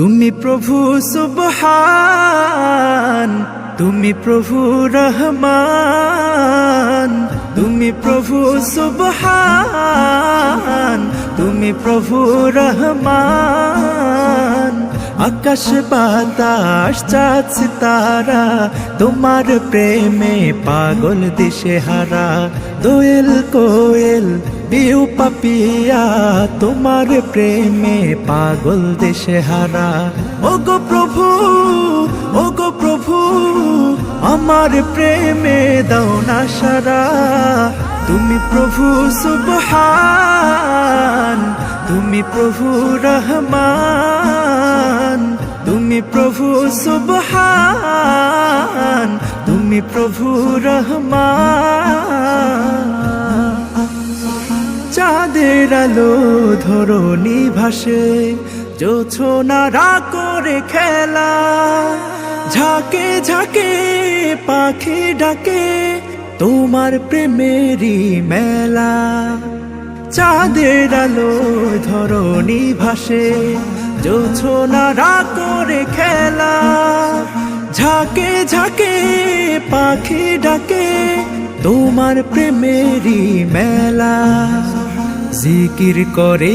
তুমি প্রভু সুবহান, তুমি প্রভু রহমান, তুমি প্রভু সুবহান, তুমি প্রভু রহমান। আকাশ বাতাস চাঁদ সিতারা তোমার প্রেমে পাগল দিশে হারা দোয়েল কোয়েল বিউ পাপিয়া, তোমার প্রেমে পাগল দেশে হারা। ওগো প্রভু ওগো প্রভু, আমার প্রেমে দাও না সারা। তুমি প্রভু সুবহান, তুমি প্রভু রহমান। তুমি প্রভু সুবহান, তুমি প্রভু রহমান। চাঁদের আলো ধরণী ভাসে জোছনারা করে খেলা। ঝাঁকে ঝাঁকে পাখি ডাকে তোমার প্রেমেরই মেলা। চাঁদের আলো ধরণী ভাসে জোছনারা করে খেলা। ঝাঁকে ঝাঁকে পাখি ডাকে তোমার প্রেমেরই মেলা। জিকির করে